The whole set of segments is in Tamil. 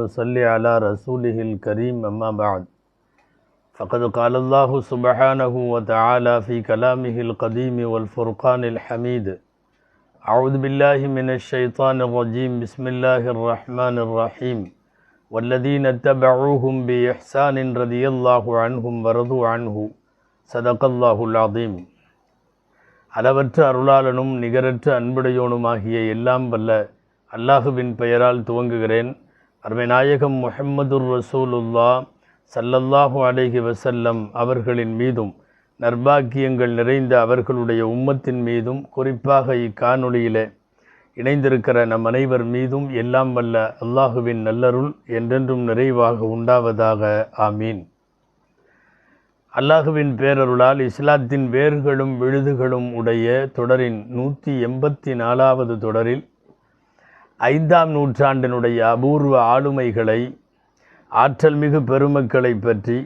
وصل على رسوله الكريم أما بعد فقد قال الله سبحانه وتعالى في كلامه القديم والفرقان الحميد أعوذ بالله من الشيطان الرجيم بسم الله الرحمن الرحيم والذين اتبعوهم بإحسان رضي الله عنهم ورضوا عنه صدق الله العظيم அளவற்ற அருளாளனும் நிகரற்ற அன்புடையோனுமாகிய எல்லாம் வல்ல அல்லாஹுவின் பெயரால் துவங்குகிறேன் அருமை நாயகம் முஹம்மதுர் ரசூலுல்லா சல்லல்லாஹு அலைஹி வசல்லம் அவர்களின் மீதும் நர்பாக்கியங்கள் நிறைந்த அவர்களுடைய உம்மத்தின் மீதும் குறிப்பாக இக்காணொளியிலே இணைந்திருக்கிற நம் அனைவர் மீதும் எல்லாம் வல்ல அல்லாஹுவின் நல்லருள் என்றென்றும் நிறைவாக உண்டாவதாக. ஆமீன். அல்லாஹுவின் பேரருளால் இஸ்லாத்தின் வேர்களும் விழுதுகளும் உடைய தொடரின் நூற்றி எண்பத்தி நாலாவது தொடரில் ஐந்தாம் நூற்றாண்டினுடைய அபூர்வ ஆளுமைகளை ஆற்றல் மிகு பெருமக்களை பற்றி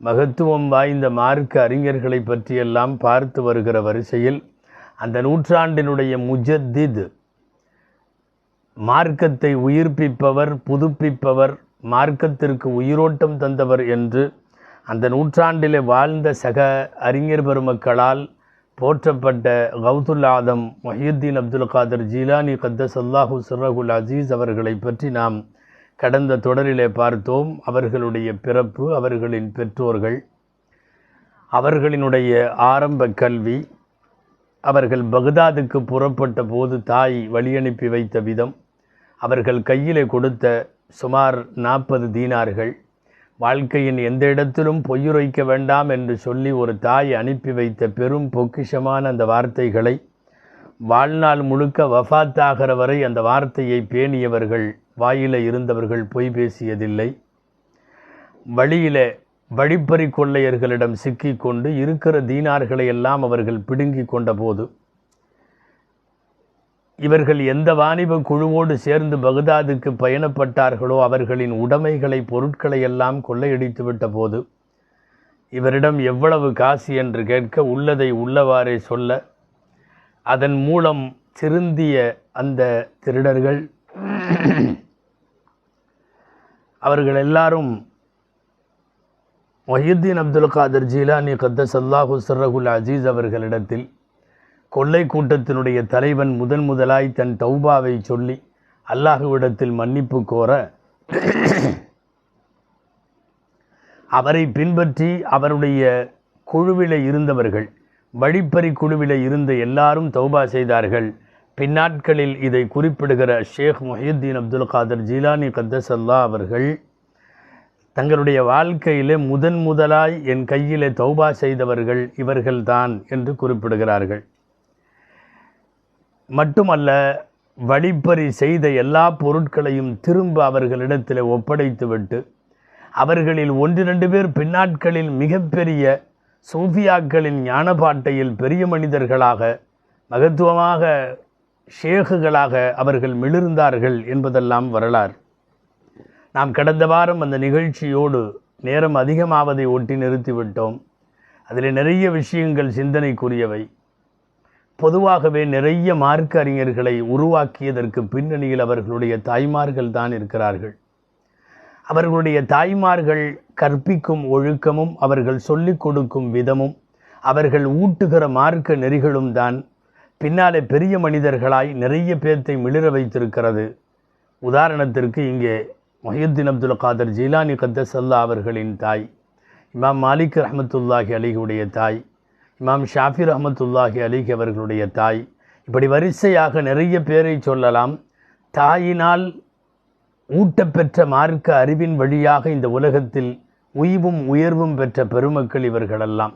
மகத்துவம் வாய்ந்த மார்க்க அறிஞர்களை பற்றியெல்லாம் பார்த்து வருகிற வரிசையில் அந்த நூற்றாண்டினுடைய முஜத்தித் மார்க்கத்தை உயிர்ப்பிப்பவர் புதுப்பிப்பவர் மார்க்கத்திற்கு உயிரோட்டம் தந்தவர் என்று அந்த நூற்றாண்டிலே வாழ்ந்த சக அறிஞர் பெருமக்களால் போற்றப்பட்ட கவுதுல் ஆதம் மொஹியுத்தீன் அப்துல் காதர் ஜீலானி கத்தஸ் அல்லாஹூ சிர்ரகுல் அசீஸ் அவர்களை பற்றி நாம் கடந்த தொடரிலே பார்த்தோம். அவர்களுடைய பிறப்பு அவர்களின் பெற்றோர்கள் அவர்களினுடைய ஆரம்ப கல்வி அவர்கள் பக்தாதுக்கு புறப்பட்ட போது தாய் வழியனுப்பி வைத்த விதம் அவர்கள் கையிலே கொடுத்த சுமார் நாற்பது தீனார்கள். வாழ்க்கையின் எந்த இடத்திலும் பொய்யுரைக்க வேண்டாம் என்று சொல்லி ஒரு தாய் அனுப்பி வைத்த பெரும் பொக்கிஷமான அந்த வார்த்தைகளை வாழ்நாள் முழுக்க வஃத்தாகிற வரை அந்த வார்த்தையை பேணியவர்கள் வாயில இருந்தவர்கள் பொய் பேசியதில்லை. வழியில வழிப்பறி கொள்ளையர்களிடம் சிக்கிக்கொண்டு இருக்கிற தீனார்களை எல்லாம் அவர்கள் பிடுங்கி கொண்டபோது இவர்கள் எந்த வாணிப குழுவோடு சேர்ந்து பகதாதுக்கு பயணப்பட்டார்களோ அவர்களின் உடைமைகளை பொருட்களை எல்லாம் கொள்ளையடித்து விட்ட போது இவரிடம் எவ்வளவு காசு என்று கேட்க உள்ளதை உள்ளவாறே சொல்ல அதன் மூலம் திருந்திய அந்த திருடர்கள் அவர்கள் எல்லாரும் மொஹியுத்தீன் அப்துல் காதர் ஜீலானி கத்தஸ் அல்லாஹு சர்ரகுல் அஜீஸ் அவர்களிடத்தில் கொள்ளை கூட்டத்தினுடைய தலைவன் முதன் முதலாய் தன் தௌபாவை சொல்லி அல்லாஹுவிடத்தில் மன்னிப்பு கோர அவரை பின்பற்றி அவருடைய குழுவில் இருந்தவர்கள் வழிப்பறி குழுவில் இருந்த எல்லாரும் தௌபா செய்தார்கள். பின்னாட்களில் இதை குறிப்பிடுகிற ஷேக் மொஹியுத்தீன் அப்துல் காதர் ஜீலானி கத்தசல்லா அவர்கள் தங்களுடைய வாழ்க்கையிலே முதன் முதலாய் என் கையிலே தௌபா செய்தவர்கள் இவர்கள்தான் என்று குறிப்பிடுகிறார்கள். மட்டுமல்ல வழிப்பறி செய்த எல்லா பொருட்களையும் திரும்ப அவர்களிடத்தில் ஒப்படைத்துவிட்டு அவர்களில் ஒன்றிரண்டு பேர் பின்னாட்களில் மிகப்பெரிய சூஃபியாக்களின் ஞானபாட்டையில் பெரிய மனிதர்களாக மகத்துவமாக ஷேகுகளாக அவர்கள் மிளிர்ந்தார்கள் என்பதெல்லாம் வரலாறு. நாம் கடந்த வாரம் அந்த நிகழ்ச்சியோடு நேரம் அதிகமாவதை ஒட்டி நிறுத்திவிட்டோம். அதில் நிறைய விஷயங்கள் சிந்தனைக்குரியவை. பொதுவாகவே நிறைய மார்க்க அறிஞர்களை உருவாக்கியதற்கு பின்னணியில் அவர்களுடைய தாய்மார்கள் தான் இருக்கிறார்கள். அவர்களுடைய தாய்மார்கள் கற்பிக்கும் ஒழுக்கமும் அவர்கள் சொல்லிக் கொடுக்கும் விதமும் அவர்கள் ஊட்டுகிற மார்க்க நெறிகளும் தான் பின்னாலே பெரிய மனிதர்களாய் நிறைய பேர்த்தை மிளிர வைத்திருக்கிறது. உதாரணத்திற்கு இங்கே மொஹியுத்தீன் அப்துல் காதர் ஜீலானி கத்தசல்லா அவர்களின் தாய் இமாம் மாலிக் ரஹமத்துல்லாஹி அலிகுடைய தாய் இமாம் ஷாஃபி ரஹமத்துல்லாஹி அலிக் அவர்களுடைய தாய். இப்படி வரிசையாக நிறைய பேரை சொல்லலாம். தாயினால் ஊட்டப்பெற்ற மார்க்க அறிவின் வழியாக இந்த உலகத்தில் உய்வும் உயர்வும் பெற்ற பெருமக்கள் இவர்களெல்லாம்.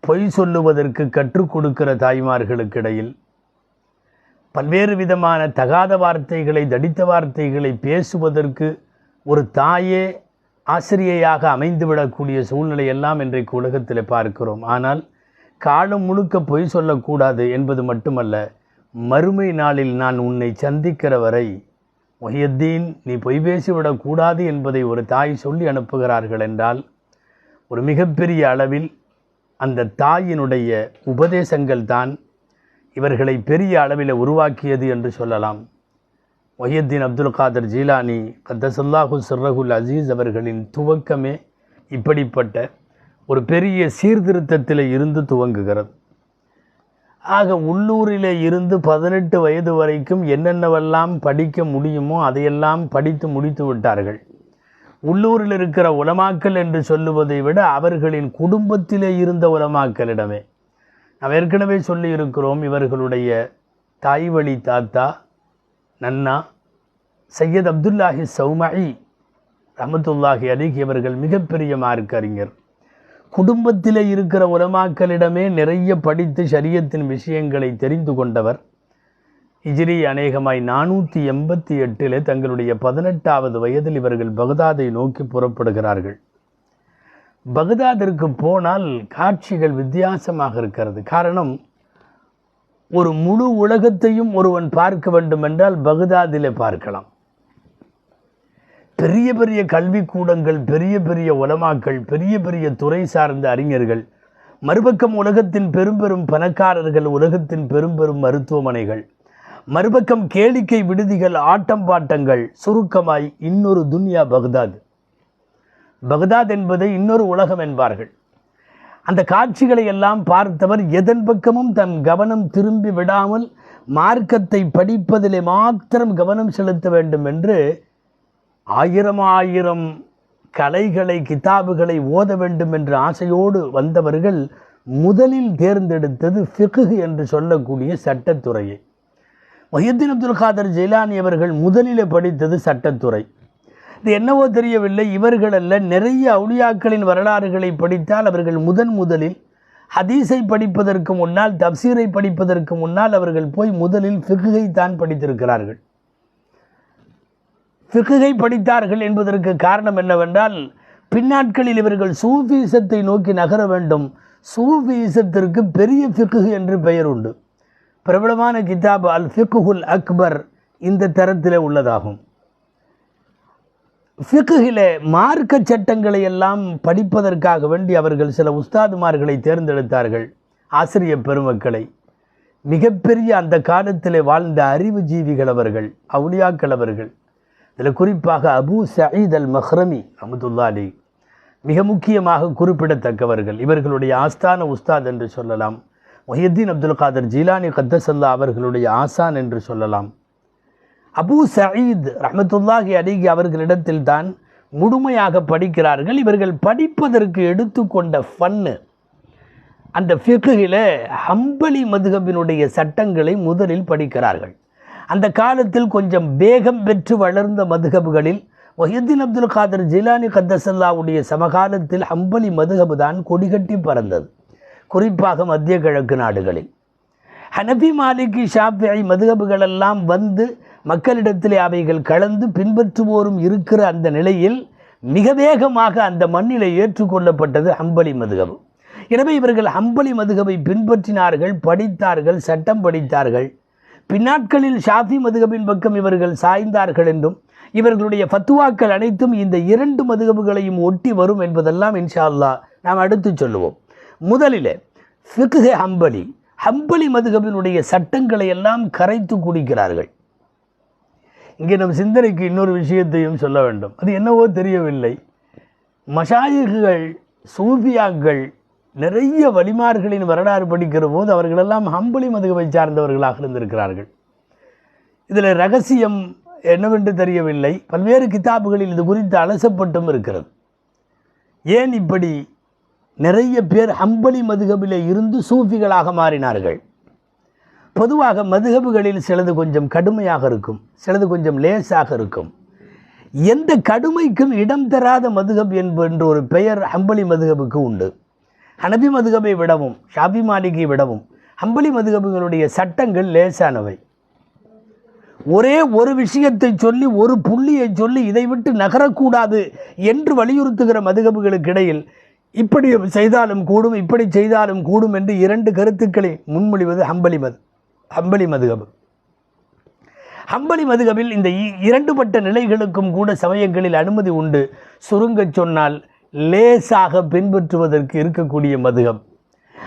பொய் சொல்லுவதற்கு கற்றுக் கொடுக்கிற தாய்மார்களுக்கிடையில் பல்வேறு விதமான தகாத வார்த்தைகளை தடித்த வார்த்தைகளை பேசுவதற்கு ஒரு தாயே ஆசிரியையாக அமைந்துவிடக்கூடிய சூழ்நிலை எல்லாம் இன்றைக்கு உலகத்தில் பார்க்கிறோம். ஆனால் காலம் முழுக்க பொய் சொல்லக்கூடாது என்பது மட்டுமல்ல மறுமை நாளில் நான் உன்னை சந்திக்கிற வரை மொஹியத்தீன் நீ பொய் பேசிவிடக்கூடாது என்பதை ஒரு தாய் சொல்லி அனுப்புகிறார்கள் என்றால் ஒரு மிகப்பெரிய அளவில் அந்த தாயினுடைய உபதேசங்கள் தான் இவர்களை பெரிய அளவில் உருவாக்கியது என்று சொல்லலாம். மொஹியத்தீன் அப்துல் காதர் ஜீலானி கத்தசல்லாஹு சிர்ரகுல் அசீஸ் அவர்களின் துவக்கமே இப்படிப்பட்ட ஒரு பெரிய சீர்திருத்தத்தில் இருந்து துவங்குகிறது. ஆக உள்ளூரிலே இருந்து பதினெட்டு வயது வரைக்கும் என்னென்னவெல்லாம் படிக்க முடியுமோ அதையெல்லாம் படித்து முடித்து விட்டார்கள். உள்ளூரில் இருக்கிற உலமாக்கல் என்று சொல்லுவதை விட அவர்களின் குடும்பத்திலே இருந்த உலமாக்கலிடமே நாம் ஏற்கனவே சொல்லியிருக்கிறோம் இவர்களுடைய தாய் வழி தாத்தா நன்னா சையத் அப்துல்லாஹி சௌமஇ ரஹமத்துல்லாஹி அலிகி அவர்கள் மிகப்பெரிய மார்க் அறிஞர் குடும்பத்தில் இருக்கிற உலமாக்களிடமே நிறைய படித்து சரியத்தின் விஷயங்களை தெரிந்து கொண்டவர். இஜிரி அநேகமாய் நானூற்றி எண்பத்தி எட்டிலே தங்களுடைய பதினெட்டாவது வயதில் இவர்கள் பகதாதை நோக்கி புறப்படுகிறார்கள். பகதாதிற்கு போனால் காட்சிகள் வித்தியாசமாக இருக்கிறது. காரணம் ஒரு முழு உலகத்தையும் ஒருவன் பார்க்க வேண்டும் என்றால் பகுதாதிலே பார்க்கலாம். பெரிய பெரிய கல்விக்கூடங்கள் பெரிய பெரிய உலமாக்கள் பெரிய பெரிய துறை சார்ந்த அறிஞர்கள் மறுபக்கம் உலகத்தின் பெரும் பெரும் பணக்காரர்கள் உலகத்தின் பெரும் பெரும் மருத்துவமனைகள் மறுபக்கம் கேளிக்கை விடுதிகள் ஆட்டம் பாட்டங்கள் சுருக்கமாய் இன்னொரு துன்யா பக்தாத். பக்தாத் என்பதை இன்னொரு உலகம் என்பார்கள். அந்த காட்சிகளை எல்லாம் பார்த்தவர் எதன் பக்கமும் தன் கவனம் திரும்பி விடாமல் மார்க்கத்தை படிப்பதிலே மாத்திரம் கவனம் செலுத்த வேண்டும் என்று ஆயிரம் ஆயிரம் கலைகளை கிதாபுகளை ஓத வேண்டும் என்ற ஆசையோடு வந்தவர்கள் முதலில் தேர்ந்தெடுத்தது ஃபிகு என்று சொல்லக்கூடிய சட்டத்துறையை. மொஹியத்தின் அப்துல் காதர் ஜெயிலானி அவர்கள் முதலில் படித்தது சட்டத்துறை. இது என்னவோ தெரியவில்லை இவர்கள் அல்ல. நிறைய அவுளியாக்களின் வரலாறுகளை படித்தால் அவர்கள் முதன் முதலில் ஹதீஸை படிப்பதற்கு முன்னால் தப்சீரை படிப்பதற்கு முன்னால் அவர்கள் போய் முதலில் ஃபிகுகை தான் படித்திருக்கிறார்கள். ஃபிகுகை படித்தார்கள் என்பதற்கு காரணம் என்னவென்றால் பின்னாட்களில் இவர்கள் சூஃபீசத்தை நோக்கி நகர வேண்டும். சூஃபீசத்திற்கு பெரிய ஃபிக்குகு என்று பெயர் உண்டு. பிரபலமான கிதாப் அல் ஃபிகுல் அக்பர் இந்த தரத்தில் உள்ளதாகும். ஃபிகுகிலே மார்க்க சட்டங்களை எல்லாம் படிப்பதற்காக வேண்டி அவர்கள் சில உஸ்தாதுமார்களை தேர்ந்தெடுத்தார்கள் ஆசிரிய பெருமக்களை. மிகப்பெரிய அந்த காலத்தில் வாழ்ந்த அறிவு ஜீவிகள் அவர்கள் அவுளியாக்கள் அவர்கள். இதில் குறிப்பாக அபு சயீத் அல் மஹ்ரமி அமதுல்லாலி மிக முக்கியமாக குறிப்பிடத்தக்கவர்கள். இவர்களுடைய ஆஸ்தான உஸ்தாத் என்று சொல்லலாம். மொஹியத்தீன் அப்துல் காதர் ஜீலானி கத்தசல்லா அவர்களுடைய ஆசான் என்று சொல்லலாம். அபு சயீத் ரஹமத்துல்லாஹி அலிகி அவர்களிடத்தில் தான் முழுமையாக படிக்கிறார்கள். இவர்கள் படிப்பதற்கு எடுத்துக்கொண்ட ஃபன்னு அந்த ஃபிக்குகில் ஹம்பலி மதுகபினுடைய சட்டங்களை முதலில் படிக்கிறார்கள். அந்த காலத்தில் கொஞ்சம் வேகம் பெற்று வளர்ந்த மதுகபுகளில் ஒஹியத்தின் அப்துல் காதர் ஜிலானி கத்தசல்லாவுடைய சமகாலத்தில் ஹம்பலி மதுகபு தான் கொடிகட்டி பறந்தது. குறிப்பாக மத்திய கிழக்கு நாடுகளில். ஹனபி மாலிகி ஷாஃபி மதுகபுகளெல்லாம் வந்து மக்களிடத்திலே அவைகள் கலந்து பின்பற்றுவோரும் இருக்கிற அந்த நிலையில் மிக வேகமாக அந்த மண்ணிலே ஏற்றுக்கொள்ளப்பட்டது ஹம்பலி மதுகபு. எனவே இவர்கள் ஹம்பலி மதுகபை பின்பற்றினார்கள் படித்தார்கள் சட்டம் படித்தார்கள். பின்னாட்களில் ஷாஃபி மதுகபின் பக்கம் இவர்கள் சாய்ந்தார்கள் என்றும் இவர்களுடைய ஃபத்துவாக்கள் அனைத்தும் இந்த இரண்டு மதுகபுகளையும் ஒட்டி வரும் என்பதெல்லாம் இன்ஷா அல்லாஹ் நாம் அடுத்து சொல்லுவோம். முதலில் ஃபிக்ஹே ஹம்பலி. ஹம்பலி மதுகபினுடைய சட்டங்களை எல்லாம் கரைத்து குடிக்கிறார்கள். இங்கே நம் சிந்தனைக்கு இன்னொரு விஷயத்தையும் சொல்ல வேண்டும். அது என்னவோ தெரியவில்லை. மஷாயிகுகள் சூஃபியாக்கள் நிறைய வலிமார்களின் வரலாறு படிக்கிற போது அவர்களெல்லாம் ஹம்பலி மதுகவை சார்ந்தவர்களாக இருந்திருக்கிறார்கள். இதில் ரகசியம் என்னவென்று தெரியவில்லை. பல்வேறு கிதாபுகளில் இது குறித்து அலசப்பட்டும் இருக்கிறது. ஏன் இப்படி நிறைய பேர் ஹம்பலி மதுகபிலே இருந்து சூஃபிகளாக மாறினார்கள்? பொதுவாக மதுகபுகளில் சிலது கொஞ்சம் கடுமையாக இருக்கும் சிலது கொஞ்சம் லேசாக இருக்கும். எந்த கடுமைக்கும் இடம் தராத மதுகப் என்ற ஒரு பெயர் அம்பலி மதுகபுக்கு உண்டு. ஹனபி மதுகபை விடவும் ஷாபி மாலிகை விடவும் அம்பலி மதுகபுகளுடைய சட்டங்கள் லேசானவை. ஒரே ஒரு விஷயத்தை சொல்லி ஒரு புள்ளியை சொல்லி இதை விட்டு நகரக்கூடாது என்று வலியுறுத்துகிற மதுகபுகளுக்கு இடையில் இப்படி செய்தாலும் கூடும் இப்படி செய்தாலும் கூடும் என்று இரண்டு கருத்துக்களை முன்மொழிவது அம்பலி மது ஹம்பலி மதுகபு. ஹம்பலி மதுகபில் இந்த இரண்டுபட்ட நிலைகளுக்கும் கூட சமயங்களில் அனுமதி உண்டு. சுருங்கச் சொன்னால் லேசாக பின்பற்றுவதற்கு இருக்கக்கூடிய மதுகம்.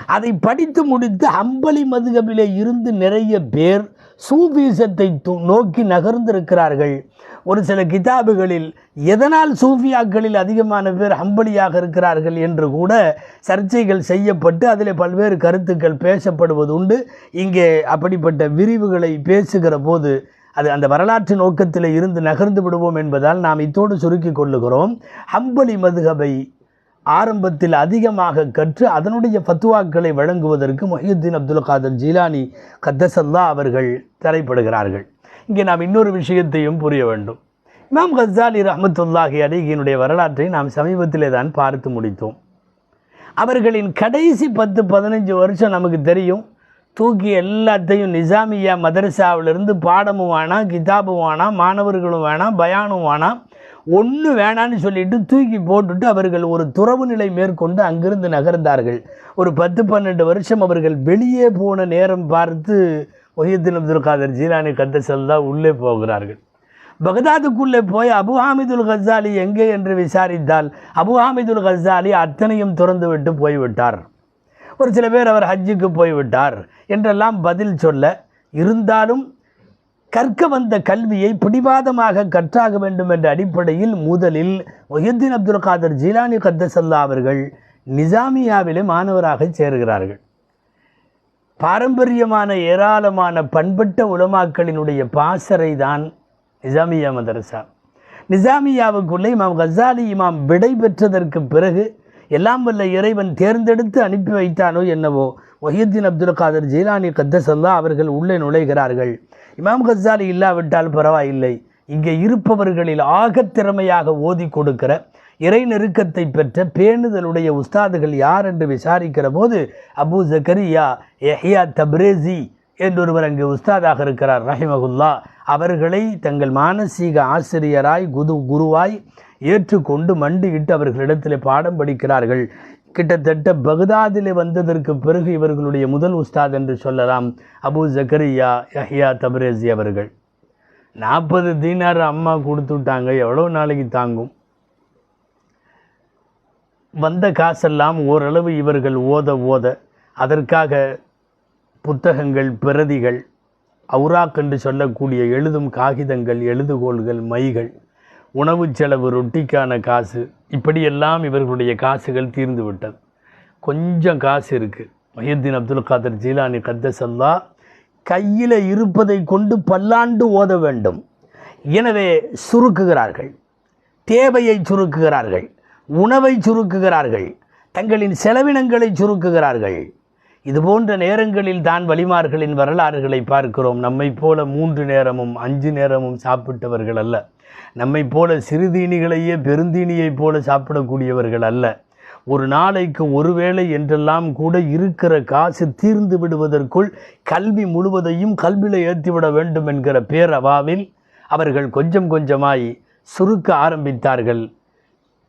அதை படித்து முடித்து ஹம்பலி மதுகபிலே இருந்து நிறைய பேர் சூபீசத்தை நோக்கி நகர்ந்திருக்கிறார்கள். ஒரு சில கிதாபுகளில் எதனால் சூஃபியாக்களில் அதிகமான பேர் ஹம்பலியாக இருக்கிறார்கள் என்று கூட சர்ச்சைகள் செய்யப்பட்டு அதில் பல்வேறு கருத்துக்கள் பேசப்படுவது உண்டு இங்கே அப்படிப்பட்ட விரிவுகளை பேசுகிற போது அது அந்த வரலாற்று நோக்கத்தில் இருந்து நகர்ந்து விடுவோம் என்பதால் நாம் இத்தோடு சுருக்கிக் கொள்ளுகிறோம். ஹம்பலி மதுகபை ஆரம்பத்தில் அதிகமாக கற்று அதனுடைய ஃபத்துவாக்களை வழங்குவதற்கு மொஹியுத்தீன் அப்துல் காதர் ஜீலானி கத்தசல்லா அவர்கள் தரைப்படுகிறார்கள் இங்கே நாம் இன்னொரு விஷயத்தையும் புரிய வேண்டும். இமாம் கசாலி ரஹமத்துல்லாஹி அலிகினுடைய வரலாற்றை நாம் சமீபத்திலே தான் பார்த்து முடித்தோம். அவர்களின் கடைசி பத்து பதினஞ்சு வருஷம் நமக்கு தெரியும். தூக்கி எல்லாத்தையும் நிசாமியா மதரசாவிலிருந்து பாடமும் வேணாம் கிதாபும் வேணாம் மாணவர்களும் வேணாம் பயானும் வேணாம். ஒன்று வேணான்னு சொல்லிட்டு தூக்கி போட்டுட்டு அவர்கள் ஒரு துறவு நிலை மேற்கொண்டு அங்கிருந்து நகர்ந்தார்கள். ஒரு பத்து பன்னெண்டு வருஷம் அவர்கள் வெளியே போன நேரம் பார்த்து ஒஹியத்தின் அப்துல் காதர் ஜீலானி கத்தசல்லா உள்ளே போகிறார்கள். பகதாதுக்குள்ளே போய் அபு ஹாமிதுல் கசாலி எங்கே என்று விசாரித்தால் அபு ஹாமிதுல் கசாலி அத்தனையும் திறந்துவிட்டு போய்விட்டார். ஒரு சில பேர் அவர் ஹஜ்ஜுக்கு போய்விட்டார் என்றெல்லாம் பதில் சொல்ல இருந்தாலும் கற்க வந்த கல்வியை பிடிவாதமாக கற்றாக வேண்டும் என்ற அடிப்படையில் முதலில் ஒஹியுத்தீன் அப்துல் காதர் ஜீலானி கத்தசல்லா அவர்கள் நிசாமியாவிலே மாணவராக சேர்கிறார்கள். பாரம்பரியமான ஏராளமான பண்பட்ட உலமாக்களினுடைய பாசறை தான் நிசாமியா மதரசா. நிசாமியாவுக்குள்ளே இமாம் கசாலி இமாம் விடை பெற்றதற்கு பிறகு எல்லாம் வல்ல இறைவன் தேர்ந்தெடுத்து அனுப்பி வைத்தானோ என்னவோ ஒஹியுத்தீன் அப்துல் காதர் ஜீலானி கத்தசல்லா அவர்கள் உள்ளே நுழைகிறார்கள். இமாம் கசாலி இல்லாவிட்டால் பரவாயில்லை. இங்கே இருப்பவர்களில் ஆக திறமையாக ஓதி கொடுக்கிற இறை நெருக்கத்தை பெற்ற பேணுதலுடைய உஸ்தாதுகள் யார் என்று விசாரிக்கிற போது அபு ஜக்கரியா எஹியா தப்ரேசி என்றொருவர் அங்கு உஸ்தாதாக இருக்கிறார் ரஹிமகுல்லா அவர்களை தங்கள் மானசீக ஆசிரியராய் குது குருவாய் ஏற்றுக்கொண்டு மண்டியிட்டு அவர்களிடத்தில் பாடம் படிக்கிறார்கள். கிட்டத்தட்ட பகுதாதிலே வந்ததற்கு பிறகு இவர்களுடைய முதல் உஸ்தாத் என்று சொல்லலாம் அபு ஜக்கரியா யஹியா தபரேசி அவர்கள். நாற்பது தீனார் அம்மா கொடுத்து விட்டாங்க எவ்வளோ நாளைக்கு தாங்கும்? வந்த காசெல்லாம் ஓரளவு இவர்கள் ஓத ஓத அதற்காக புத்தகங்கள் பிரதிகள் அவுராக் என்று சொல்லக்கூடிய எழுதும் காகிதங்கள் எழுதுகோள்கள் மைகள் உணவு செலவு ரொட்டிக்கான காசு இப்படியெல்லாம் இவர்களுடைய காசுகள் தீர்ந்து விட்டது. கொஞ்சம் காசு இருக்குது மஹியுத்தீன் அப்துல் காதர் ஜீலானி கத்தசல்லா கையில் இருப்பதை கொண்டு பல்லாண்டு ஓத வேண்டும். எனவே சுருக்குகிறார்கள். தேவையை சுருக்குகிறார்கள். உணவை சுருக்குகிறார்கள் தங்களின் செலவினங்களை சுருக்குகிறார்கள். இது போன்ற நேரங்களில் தான் வலிமார்களின் வரலாறுகளை பார்க்கிறோம். நம்மை போல மூன்று நேரமும் அஞ்சு நேரமும் சாப்பிட்டவர்கள் அல்ல. நம்மை போல சிறுதீனிகளையே பெருந்தீனியைப் போல சாப்பிடக்கூடியவர்கள் அல்ல. ஒரு நாளைக்கு ஒருவேளை என்றெல்லாம் கூட இருக்கிற காசு தீர்ந்து விடுவதற்குள் கல்வி முழுவதையும் கல்வியில் ஏற்றிவிட வேண்டும் என்கிற பேரவாவில் அவர்கள் கொஞ்சம் கொஞ்சமாய் சுருக்க ஆரம்பித்தார்கள்.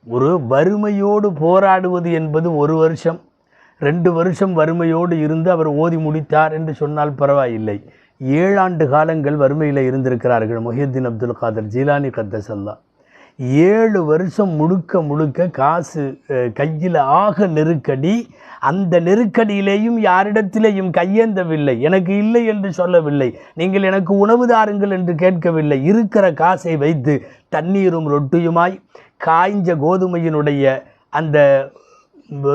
ஒரு வறுமையோடு போராடுவது என்பது ஒரு வருஷம் ரெண்டு வருஷம் வறுமையோடு இருந்து அவர் ஓதி முடித்தார் என்று சொன்னால் பரவாயில்லை. ஏழாண்டு காலங்கள் வறுமையில் இருந்திருக்கிறார்கள் மொஹியுத்தீன் அப்துல் காதர் ஜீலானி கத்தசல்லா. ஏழு வருஷம் முழுக்க முழுக்க காசு கையில் ஆக நெருக்கடி அந்த நெருக்கடியிலேயும் யாரிடத்திலேயும் கையேந்தவில்லை. எனக்கு இல்லை என்று சொல்லவில்லை. நீங்கள் எனக்கு உணவு தாருங்கள் என்று கேட்கவில்லை. இருக்கிற காசை வைத்து தண்ணீரும் ரொட்டியுமாய் காய்ஞ்ச கோதுமையினுடைய அந்த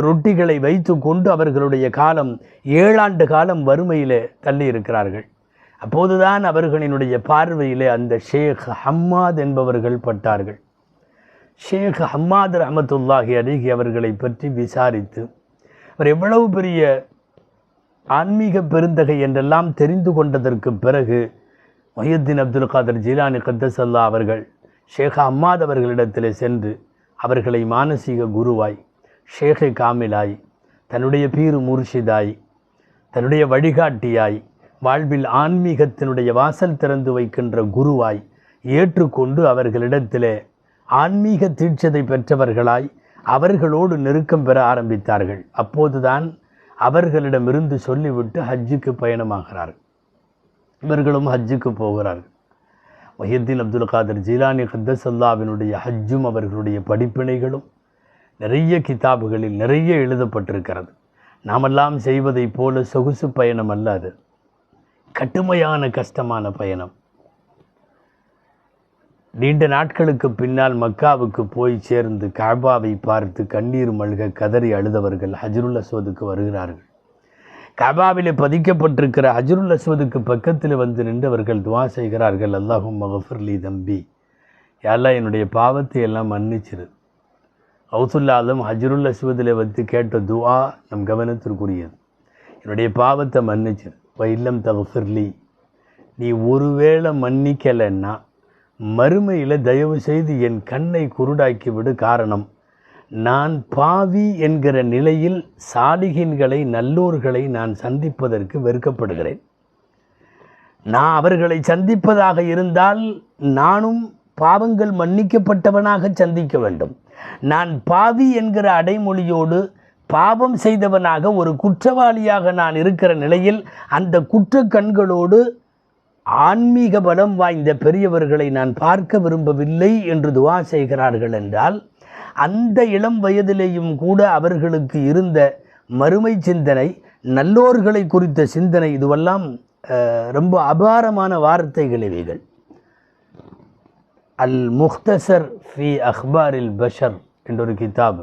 ரொட்டிகளை வைத்து கொண்டு அவர்களுடைய காலம் ஏழாண்டு காலம் வறுமையிலே தள்ளி இருக்கிறார்கள் அப்போதுதான் அவர்களினுடைய பார்வையிலே அந்த ஷேக் ஹம்மாத் என்பவர்கள் பட்டார்கள். ஷேக் ஹம்மாத் ரஹமத்துல்லாஹி அலிஹி அவர்களை பற்றி விசாரித்து அவர் எவ்வளவு பெரிய ஆன்மீக பெருந்தகை என்றெல்லாம் தெரிந்து கொண்டதற்கு பிறகு மொஹியுத்தீன் அப்துல் காதர் ஜீலானி கத்தசல்லா அவர்கள் ஷேக் அம்மாத் அவர்களிடத்தில் சென்று அவர்களை மானசீக குருவாய் ஷேகை காமிலாய் தன்னுடைய பீரு முர்ஷிதாய் தன்னுடைய வழிகாட்டியாய் வாழ்வில் ஆன்மீகத்தினுடைய வாசல் திறந்து வைக்கின்ற குருவாய் ஏற்றுக்கொண்டு அவர்களிடத்திலே ஆன்மீக தீட்சதை பெற்றவர்களாய் அவர்களோடு நெருக்கம் பெற ஆரம்பித்தார்கள். அப்போதுதான் அவர்களிடமிருந்து சொல்லிவிட்டு ஹஜ்ஜுக்கு பயணமாகிறார்கள். இவர்களும் ஹஜ்ஜுக்கு போகிறார்கள். மொஹியத்தின் அப்துல் காதர் ஜீலானி கத்தசல்லாவினுடைய ஹஜ்ஜும் அவர்களுடைய படிப்பினைகளும் நிறைய கிதாபுகளில் நிறைய எழுதப்பட்டிருக்கிறது. நாமெல்லாம் செய்வதைப் போல சொகுசு பயணம் அல்ல அது. கடுமையான கஷ்டமான பயணம். நீண்ட நாட்களுக்கு பின்னால் மக்காவுக்கு போய் சேர்ந்து காபாவை பார்த்து கண்ணீர் மல்க கதறி அழுதவர்கள் ஹஜருல் அஸ்வதுக்கு வருகிறார்கள். காபாவிலே பதிக்கப்பட்டிருக்கிற ஹஜருல் அஸ்வதுக்கு பக்கத்தில் வந்து நின்றவர்கள் துவா செய்கிறார்கள் அல்லாஹும் மகஃபர்லி தம்பி யாரெல்லாம் என்னுடைய பாவத்தை எல்லாம் மன்னிச்சிரு. ஹவுசுல்லாலும் ஹஜருல் அஸ்வதில் வந்து கேட்ட துவா நம் கவனத்திற்குரியது. என்னுடைய பாவத்தை மன்னிச்சிரு. வைல்லம் தகஃபிர்லி நீ ஒருவேளை மன்னிக்கலைன்னா மறுமையில் தயவு செய்து என் கண்ணை குருடாக்கிவிடு காரணம் நான் பாவி என்கிற நிலையில் சாலிகின்களை நல்லோர்களை நான் சந்திப்பதற்கு வெறுக்கப்படுகிறேன். நான் அவர்களை சந்திப்பதாக இருந்தால் நானும் பாவங்கள் மன்னிக்கப்பட்டவனாக சந்திக்க வேண்டும். நான் பாவி என்கிற அடைமொழியோடு பாவம் செய்தவனாக ஒரு குற்றவாளியாக நான் இருக்கிற நிலையில் அந்த குற்ற கண்களோடு ஆன்மீக பலம் வாய்ந்த பெரியவர்களை நான் பார்க்க விரும்பவில்லை என்று துவா செய்கிறார்கள் என்றால் அந்த இளம் வயதிலேயும் கூட அவர்களுக்கு இருந்த மறுமை சிந்தனை நல்லோர்களை குறித்த சிந்தனை இதுவெல்லாம் ரொம்ப அபாரமான வார்த்தைகள் இவைகள். அல் முக்தசர் ஃபி அஹ்பாரில் பஷர் என்றொரு கிதாப்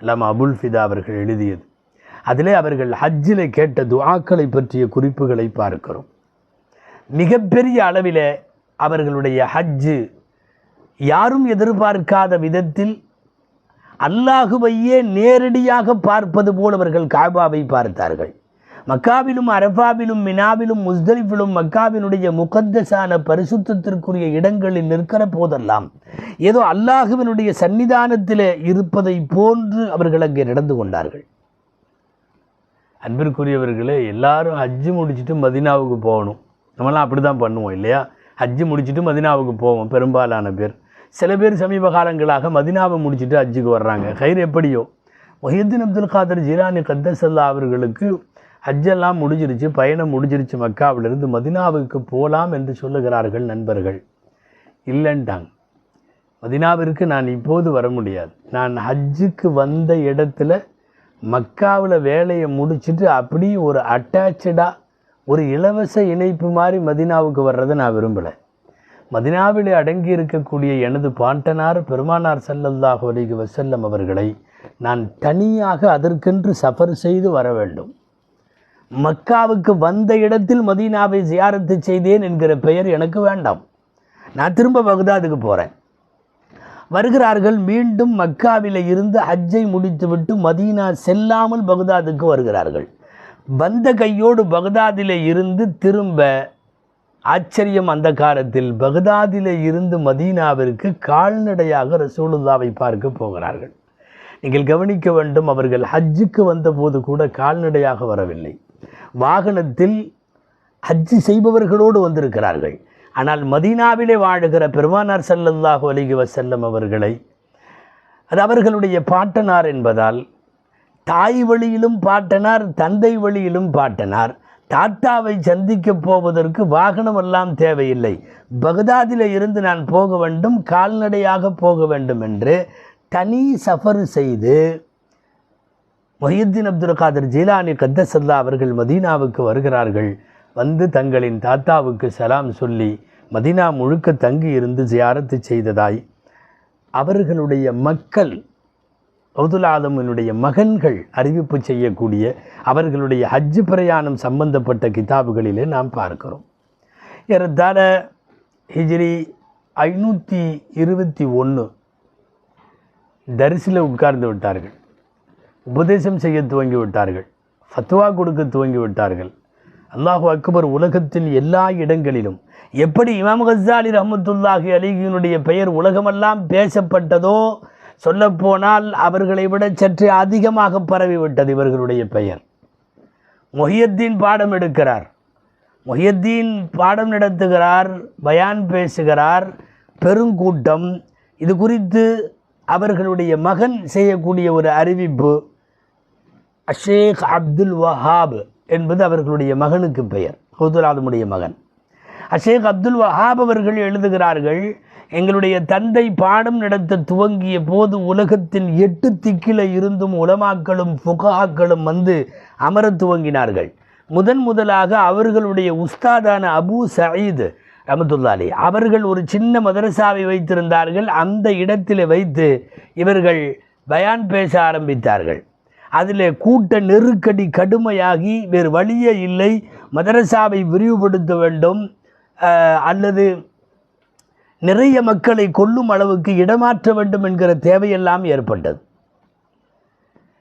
அல்லாம அபுல் ஃபிதா அவர்கள் எழுதியது. அதிலே அவர்கள் ஹஜ்ஜிலே கேட்ட துவாக்களை பற்றிய குறிப்புகளை பார்க்கிறோம். மிகப்பெரிய அளவில் அவர்களுடைய ஹஜ்ஜு யாரும் எதிர்பார்க்காத விதத்தில் அல்லாஹுவையே நேரடியாக பார்ப்பது போல் அவர்கள் காபாவை பார்த்தார்கள். மக்காவிலும் அரபாவிலும் மினாவிலும் முஸ்தலிஃபிலும் மக்காவினுடைய முகத்தசான பரிசுத்தத்திற்குரிய இடங்களில் நிற்கிற போதெல்லாம் ஏதோ அல்லாஹுவினுடைய சன்னிதானத்தில் இருப்பதை போன்று அவர்கள் அங்கே நடந்து கொண்டார்கள். அன்பிற்குரியவர்களே எல்லாரும் ஹஜ்ஜு முடிச்சுட்டு மதினாவுக்கு போகணும். நம்மலாம் அப்படி தான் பண்ணுவோம் இல்லையா? ஹஜ்ஜு முடிச்சுட்டு மதினாவுக்கு போவோம் பெரும்பாலான பேர். சில பேர் சமீப காலங்களாக மதினாவை முடிச்சுட்டு ஹஜ்ஜுக்கு வர்றாங்க. கயிறு எப்படியோ? மொஹியத்தின் அப்துல் காதர் ஜிலானி கத்தசல்லா அவர்களுக்கு ஹஜ்ஜெல்லாம் முடிஞ்சிருச்சு பயணம் முடிஞ்சிருச்சு மக்காவிலிருந்து மதினாவுக்கு போகலாம் என்று சொல்லுகிறார்கள் நண்பர்கள். இல்லைன்ட்டாங்க. மதினாவிற்கு நான் இப்போது வர முடியாது. நான் ஹஜ்ஜுக்கு வந்த இடத்துல மக்காவில் வேலையை முடிச்சிட்டு அப்படியே ஒரு அட்டாச்சடாக ஒரு இலவச இணைப்பு மாதிரி மதினாவுக்கு வர்றதை நான் விரும்பலை. மதினாவிலே அடங்கி இருக்கக்கூடிய எனது பாண்டனார் பெருமானார் ஸல்லல்லாஹு அலைஹி வசல்லம் அவர்களை நான் தனியாக அதற்கென்று சஃபர் செய்து வர வேண்டும். மக்காவுக்கு வந்த இடத்தில் மதீனாவை ஜியாரத்து செய்தேன் என்கிற பெயர் எனக்கு வேண்டாம். நான் திரும்ப பகுதாதுக்கு போகிறேன் வருகிறார்கள் மீண்டும் மக்காவில் இருந்து ஹஜ்ஜை முடித்துவிட்டு மதீனா செல்லாமல் பகுதாதுக்கு வருகிறார்கள். வந்த கையோடு பகுதாதிலே இருந்து திரும்ப ஆச்சரியம் அந்த காலத்தில் பகுதாதிலே இருந்து மதீனாவிற்கு கால்நடையாக ரசூலுல்லாவை பார்க்க போகிறார்கள். நீங்கள் கவனிக்க வேண்டும் அவர்கள் ஹஜ்ஜுக்கு வந்தபோது கூட கால்நடையாக வரவில்லை. வாகனத்தில் ஹஜ்ஜு செய்பவர்களோடு வந்திருக்கிறார்கள். ஆனால் மதீனாவிலே வாழுகிற பெருமானார் ஸல்லல்லாஹு அலைஹி செல்லம் அவர்களை அது அவர்களுடைய பாட்டனார் என்பதால் தாய் வழியிலும் பாட்டனார் தந்தை வழியிலும் பாட்டனார். தாத்தாவை சந்திக்கப் போவதற்கு வாகனம் எல்லாம் தேவையில்லை. பகதாதில் இருந்து நான் போக வேண்டும் கால்நடையாக போக வேண்டும் என்று தனி சஃபர் செய்து மொஹியுத்தீன் அப்துல் காதர் ஜீலானி கத்தசல்லா அவர்கள் மதீனாவுக்கு வருகிறார்கள். வந்து தங்களின் தாத்தாவுக்கு சலாம் சொல்லி மதீனா முழுக்க தங்கி இருந்து ஜியாரத்து செய்ததாய் அவர்களுடைய மக்கள் அப்துல் ஆலமினுடைய மகன்கள் அறிவிப்பு செய்யக்கூடிய அவர்களுடைய ஹஜ்ஜு பிரயாணம் சம்பந்தப்பட்ட கிதாபுகளிலே நாம் பார்க்கிறோம். ஏறத்தாழ ஹிஜ்ரி ஐநூற்றி இருபத்தி ஒன்று தரிசில் உட்கார்ந்து விட்டார்கள். உபதேசம் செய்ய துவங்கி விட்டார்கள். ஃபத்வா கொடுக்க துவங்கி விட்டார்கள். அல்லாஹு அக்பர் உலகத்தின் எல்லா இடங்களிலும் எப்படி இமாம் ஹசாலி ரஹமத்துல்லாஹி அலிகினுடைய பெயர் உலகமெல்லாம் பேசப்பட்டதோ சொல்லப்போனால் அவர்களை விட சற்று அதிகமாக பரவிவிட்டது இவர்களுடைய பெயர். மொஹியத்தீன் பாடம் எடுக்கிறார். மொஹியத்தீன் பாடம் நடத்துகிறார் பயான் பேசுகிறார் பெருங்கூட்டம் இது குறித்து அவர்களுடைய மகன் செய்யக்கூடிய ஒரு அறிவிப்பு அஷேக் அப்துல் வஹாப் என்பது அவர்களுடைய மகனுக்கு பெயர் ஹவுதுலாதமுடைய மகன். அஷேக் அப்துல் வஹாப் அவர்கள் எழுதுகிறார்கள் எங்களுடைய தந்தை பாடம் நடத்த துவங்கிய போது உலகத்தின் எட்டு திக்கில இருந்தும் உலமாக்களும் ஃபுகாக்களும் வந்து அமர துவங்கினார்கள். முதன் முதலாக அவர்களுடைய உஸ்தாதான அபு சயீத் ரமத்துல்லாலி அவர்கள் ஒரு சின்ன மதரசாவை வைத்திருந்தார்கள். அந்த இடத்தில் வைத்து இவர்கள் பயான் பேச ஆரம்பித்தார்கள். அதில் கூட்ட நெருக்கடி கடுமையாகி வேறு வழியே இல்லை. மதரசாவை விரிவுபடுத்த வேண்டும். அல்லது நிறைய மக்களை கொல்லும் அளவுக்கு இடமாற்ற வேண்டும் என்கிற தேவையெல்லாம் ஏற்பட்டது.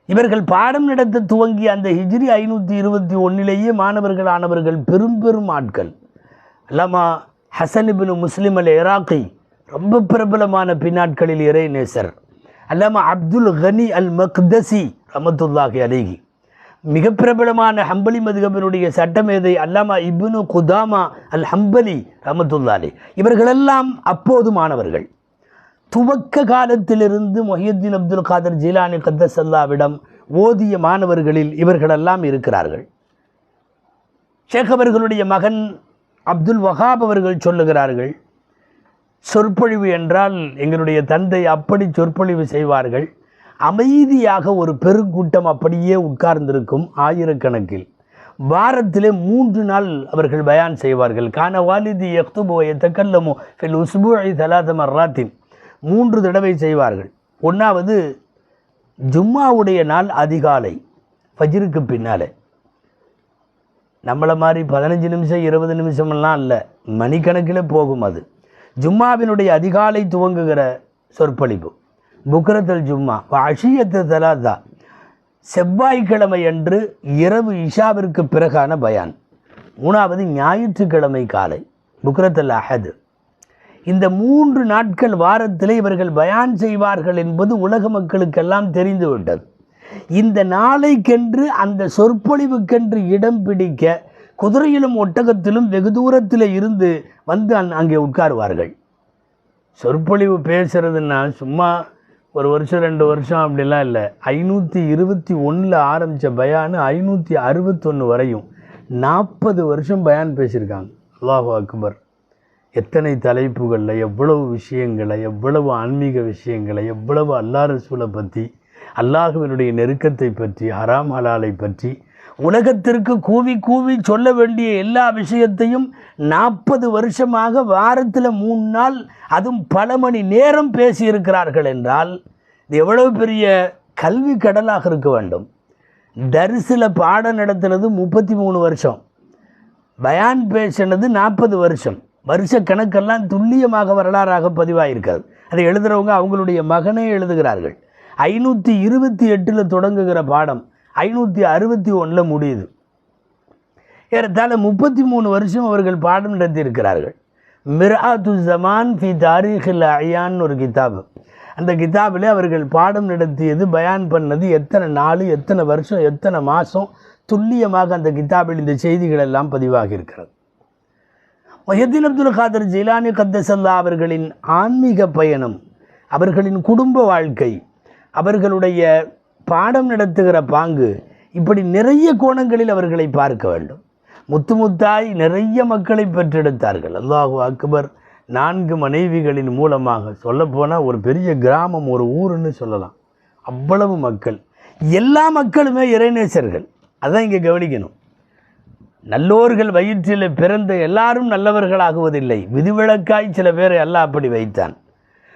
இவர்கள் பாடம் நடத்த துவங்கிய அந்த ஹிஜ்ரி ஐநூற்றி இருபத்தி ஒன்றிலேயே மாணவர்கள் ஆனவர்கள் பெரும் பெரும் ஆட்கள். Allama Hasan Ibn Muslim Al Iraqi ரொம்ப பிரபலமான பின்னாட்களில் இறை நேசர் அல்லாமா அப்துல் கனி அல் மக்தசி ரமத்துல்லாஹி அலிகி மிக பிரபலமான ஹம்பலி மதுகபினுடைய சட்டமேதை அல்லாமா இப்னு குதாமா அல் ஹம்பலி ரமத்துல்லாலி இவர்களெல்லாம் அப்போது மாணவர்கள். துவக்க காலத்திலிருந்து மொஹியுத்தீன் அப்துல் காதர் ஜீலானி கத்தசல்லாவிடம் ஓதிய மாணவர்களில் இவர்களெல்லாம் இருக்கிறார்கள். ஷேக் அவர்களுடைய மகன் அப்துல் வஹாப் அவர்கள் சொல்லுகிறார்கள் சொற்பொழிவு என்றால் எங்களுடைய தந்தை அப்படி சொற்பொழிவு செய்வார்கள். அமைதியாக ஒரு பெருங்கூட்டம் அப்படியே உட்கார்ந்திருக்கும் ஆயிரக்கணக்கில். வாரத்திலே மூன்று நாள் அவர்கள் பயான் செய்வார்கள். கான வாலிதி எஃப்துபோ எத்தக்கல்லமோ ஃபில் உஸ்புஐ தலாத மர்ராத்தின். மூன்று தடவை செய்வார்கள். ஒன்றாவது ஜும்மாவுடைய நாள் அதிகாலை ஃபஜிருக்கு பின்னாலே. நம்மளை மாதிரி பதினஞ்சு நிமிஷம் இருபது நிமிஷமெல்லாம் இல்லை மணிக்கணக்கில் போகும் அது. ஜும்மாவினுடைய அதிகாலை துவங்குகிற சொற்பொழிவு. புக்ரத்தல் ஜும்மா அஷியத்து தலாதா செவ்வாய்க்கிழமை அன்று இரவு இஷாவிற்கு பிறகான பயான். மூணாவது ஞாயிற்றுக்கிழமை காலை புக்ரத்தல் அஹது. இந்த மூன்று நாட்கள் வாரத்தில் இவர்கள் பயான் செய்வார்கள் என்பது உலக மக்களுக்கெல்லாம் தெரிந்துவிட்டது. இந்த நாளைக்கென்று அந்த சொற்பொழிவுக்கென்று இடம் பிடிக்க குதிரையிலும் ஒட்டகத்திலும் வெகு தூரத்தில் இருந்து வந்து அங்கே உட்காருவார்கள். சொற்பொழிவு பேசுறதுன்னா சும்மா ஒரு வருஷம் ரெண்டு வருஷம் அப்படிலாம் இல்லை. ஐநூற்றி இருபத்தி ஒன்றில் ஆரம்பித்த பயான் ஐநூற்றி அறுபத்தொன்று வரையும் நாற்பது வருஷம் பயான் பேசியிருக்காங்க. அல்லாஹு அக்பர். எத்தனை தலைப்புகளில் எவ்வளவு விஷயங்களை எவ்வளவு ஆன்மீக விஷயங்களை எவ்வளவு அல்லா ரசூலை பற்றி அல்லாஹுவினுடைய நெருக்கத்தை பற்றி ஹராம் ஹலாலை பற்றி உலகத்திற்கு கூவி கூவி சொல்ல வேண்டிய எல்லா விஷயத்தையும் நாற்பது வருஷமாக வாரத்தில் மூணு நாள் அதுவும் பல மணி நேரம் பேசியிருக்கிறார்கள் என்றால் இது எவ்வளவு பெரிய கல்வி கடலாக இருக்க வேண்டும். தரிசில் பாடம் நடத்தினது முப்பத்தி மூணு வருஷம். பயான் பேசினது நாற்பது வருஷம். வருஷ கணக்கெல்லாம் துல்லியமாக வரலாறாக பதிவாயிருக்கிறது. அதை எழுதுகிறவங்க அவங்களுடைய மகனே எழுதுகிறார்கள். ஐநூற்றி இருபத்தி எட்டில் தொடங்குகிற பாடம். ஐநூற்றி அறுபத்தி ஒன்றில் முடியுது. ஏறத்தாழ முப்பத்தி மூணு வருஷம் அவர்கள் பாடம் நடத்தியிருக்கிறார்கள். மிராத்து ஜமான் ஃபி தாரீஹில் அயான்னு ஒரு கிதாபு. அந்த கிதாபில் அவர்கள் பாடம் நடத்தியது பயான் பண்ணது எத்தனை நாள் எத்தனை வருஷம் எத்தனை மாதம் துல்லியமாக அந்த கிதாபில் இந்த செய்திகள் எல்லாம் பதிவாகி இருக்கிறது அப்துல் காதர் ஜிலானி கத்தசல்லா அவர்களின் ஆன்மீக பயணம் அவர்களின் குடும்ப வாழ்க்கை அவர்களுடைய பாடம் நடத்துகிற பாங்கு இப்படி நிறைய கோணங்களில் அவர்களை பார்க்க வேண்டும். முத்து முத்தாய் நிறைய மக்களை பெற்றெடுத்தார்கள். அல்லாஹு அக்பர் நான்கு மனைவிகளின் மூலமாக சொல்லப்போனால் ஒரு பெரிய கிராமம் ஒரு ஊருன்னு சொல்லலாம். அவ்வளவு மக்கள். எல்லா மக்களுமே இறைநேசர்கள். அதான் இங்கே கவனிக்கணும். நல்லோர்கள் வயிற்றில் பிறந்த எல்லாரும் நல்லவர்களாகுவதில்லை. விதிவிலக்காய் சில பேரை எல்லாம் அப்படி வைத்தான்.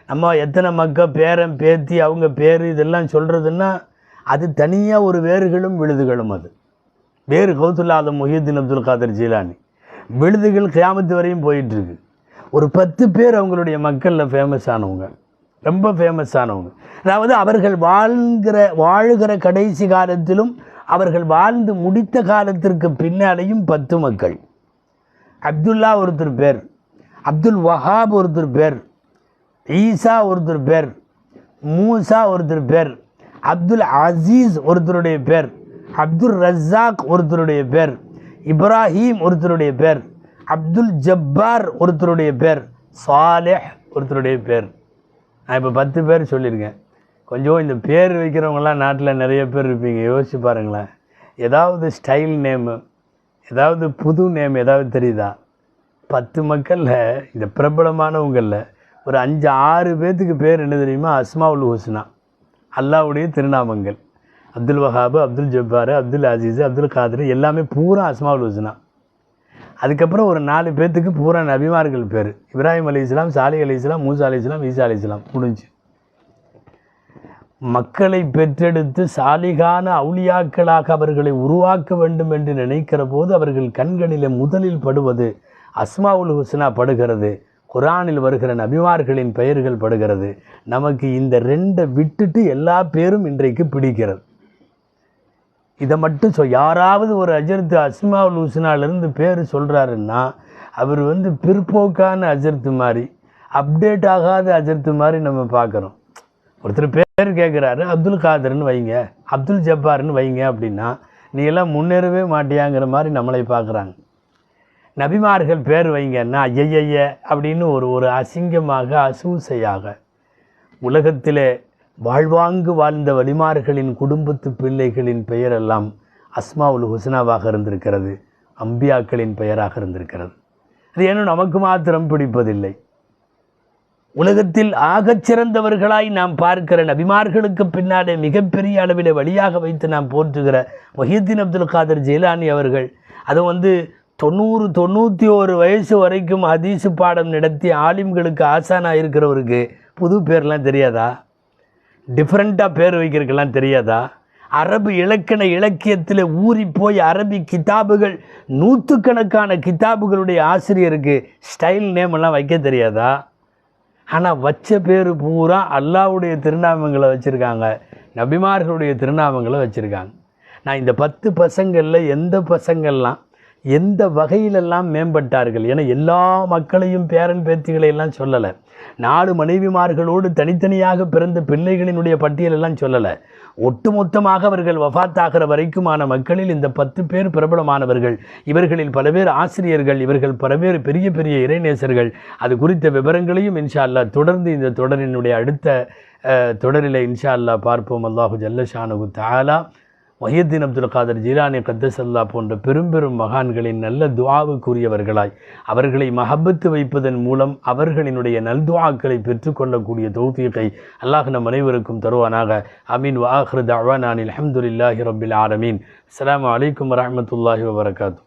நம்ம எத்தனை மக்கள் பேரன் பேத்தி அவங்க பேர் இதெல்லாம் சொல்கிறதுன்னா அது தனியாக ஒரு வேர்களும் விழுதுகளும் அது. வேறு கௌத்துல்லாத முஹியுத்தீன் அப்துல் காதர் ஜீலானி. விழுதுகள் கியாமத்து வரையும் போயிட்டுருக்கு. ஒரு பத்து பேர் அவங்களுடைய மக்களில் ஃபேமஸ் ஆனவங்க. ரொம்ப ஃபேமஸ் ஆனவங்க. அதாவது அவர்கள் வாழ்கிற வாழுகிற கடைசி காலத்திலும் அவர்கள் வாழ்ந்து முடித்த காலத்திற்கு பின்னாலேயும் பத்து மக்கள். அப்துல்லா ஒருத்தர் பேர். அப்துல் வஹாப் ஒருத்தர் பேர். ஈசா ஒருத்தர் பேர். மூசா ஒருத்தர் பேர். அப்துல் அசீஸ் ஒருத்தருடைய பேர் அப்துல் ரஸாக் ஒருத்தருடைய பேர் இப்ராஹீம் ஒருத்தருடைய பேர் அப்துல் ஜப்பார் ஒருத்தருடைய பேர் சாலேஹ் ஒருத்தருடைய பேர். நான் இப்போ பத்து பேர் சொல்லியிருக்கேன். கொஞ்சம் இந்த பேர் வைக்கிறவங்களாம் நாட்டில் நிறைய பேர் இருப்பீங்க. யோசிச்சு பாருங்களேன். ஏதாவது ஸ்டைல் நேமு ஏதாவது புது நேம் ஏதாவது தெரியுதா? பத்து மக்களில் இந்த பிரபலமானவங்களில் ஒரு அஞ்சு ஆறு பேர்த்துக்கு பேர் என்ன தெரியுமா? அஸ்மாவுல் ஹுஸ்னா. அல்லாவுடைய திருநாமங்கள். அப்துல் வஹாபு அப்துல் ஜப்பார் அப்துல் அசீஸ் அப்துல் காதர் எல்லாமே பூரா அஸ்மாவுல் ஹுஸ்னா. அதுக்கப்புறம் ஒரு நாலு பேர்த்துக்கு பூரா நபிமார்கள் பேர். இப்ராஹிம் அலி இஸ்லாம் சாலி அலி இஸ்லாம் மூசா அலி இஸ்லாம் ஈசா அலி இஸ்லாம் முடிஞ்சு. மக்களை பெற்றெடுத்து சாலிகான அவுளியாக்களாக அவர்களை உருவாக்க வேண்டும் என்று நினைக்கிற போது அவர்கள் கண்களிலே முதலில் படுவது அஸ்மாவுல் ஹுஸ்னா படுகிறது. குரானில் வருகிற நபிமார்களின் பெயர்கள் படுகிறது. நமக்கு இந்த ரெண்டை விட்டுட்டு எல்லா பேரும் இன்றைக்கு பிடிக்கிறது. இதை மட்டும் சொல் யாராவது ஒரு அஜர்த்து அஸ்மாவுல் ஹுஸ்னாலிருந்து பேர் சொல்கிறாருன்னா அவர் வந்து பிற்போக்கான அஜர்த்து மாதிரி அப்டேட் ஆகாத அஜர்த்து மாதிரி நம்ம பார்க்குறோம். ஒருத்தர் பேர் கேட்குறாரு அப்துல் காதர்னு வைங்க அப்துல் ஜப்பார்னு வைங்க அப்படின்னா நீ எல்லாம் முன்னேறவே மாட்டியாங்கிற மாதிரி நம்மளை பார்க்குறாங்க. நபிமார்கள் பேர் வைங்கன்னா ஐயைய அப்படின்னு ஒரு ஒரு அசிங்கமாக அசூசையாக. உலகத்திலே வாழ்வாங்கு வாழ்ந்த வலிமார்களின் குடும்பத்து பிள்ளைகளின் பெயரெல்லாம் அஸ்மாவுல் ஹுஸ்னாவாக இருந்திருக்கிறது. அம்பியாக்களின் பெயராக இருந்திருக்கிறது. அது ஏனும் நமக்கு மாத்திரம் பிடிப்பதில்லை. உலகத்தில் ஆகச் சிறந்தவர்களாய் நாம் பார்க்கிற நபிமார்களுக்கு பின்னாலே மிகப்பெரிய அளவில் வழியாக வைத்து நாம் போற்றுகிற மொஹியத்தின் அப்துல் காதர் ஜெயிலானி அவர்கள் அது வந்து தொண்ணூறு தொண்ணூற்றி ஒரு வயசு வரைக்கும் ஹதீஸு பாடம் நடத்தி ஆலிம்களுக்கு ஆசானாக இருக்கிறவருக்கு புது பேர்லாம் தெரியாதா? டிஃப்ரெண்ட்டாக பேர் வைக்கிறதுக்கெல்லாம் தெரியாதா? அரபு இலக்கண இலக்கியத்தில் ஊறி போய் அரபி கிதாபுகள் நூற்றுக்கணக்கான கிதாபுகளுடைய ஆசிரியருக்கு ஸ்டைல் நேம் எல்லாம் வைக்க தெரியாதா? ஆனால் வச்ச பேர் பூரா அல்லாவுடைய திருநாமங்களை வச்சுருக்காங்க. நபிமார்களுடைய திருநாமங்களை வச்சுருக்காங்க. நான் இந்த பத்து பசங்களில் எந்த பசங்கள்லாம் எந்த வகையிலெல்லாம் மேம்பட்டார்கள் என எல்லா மக்களையும் பேரன் பேத்திகளை எல்லாம் சொல்லலை. நாலு மனைவிமார்களோடு தனித்தனியாக பிறந்த பிள்ளைகளினுடைய பட்டியலெல்லாம் சொல்லலை. ஒட்டுமொத்தமாக அவர்கள் வஃத்தாகிற வரைக்குமான மக்களில் இந்த பத்து பேர் பிரபலமானவர்கள். இவர்களில் பல பேர் ஆசிரியர்கள் இவர்கள் பல பேர் பெரிய பெரிய இறைநேசர்கள். அது குறித்த விவரங்களையும் இன்ஷா அல்லா தொடர்ந்து இந்த தொடரினுடைய அடுத்த தொடரில் இன்ஷா அல்லா பார்ப்போம். அல்லாஹு ஜல்லஷானு தாலா மொஹியத்தீன் அப்துல் காதர் ஜீலானி கத்தசல்லா போன்ற பெரும் பெரும் மகான்களின் நல்ல துவாவுக்குரியவர்களாய் அவர்களை மஹபத்து வைப்பதன் மூலம் அவர்களினுடைய நல்துவாக்களை பெற்றுக்கொள்ளக்கூடிய தௌஃபீக்கை அல்லாஹ் நம் அனைவருக்கும் தருவானாக. அமீன். வாஹ்ரு தவானான் அஹமதுல்லாஹி ரபில் ஆரமீன் அஸ்லாம் அலைக்கும் வரமத்துல்லாஹி வபரகாத்து.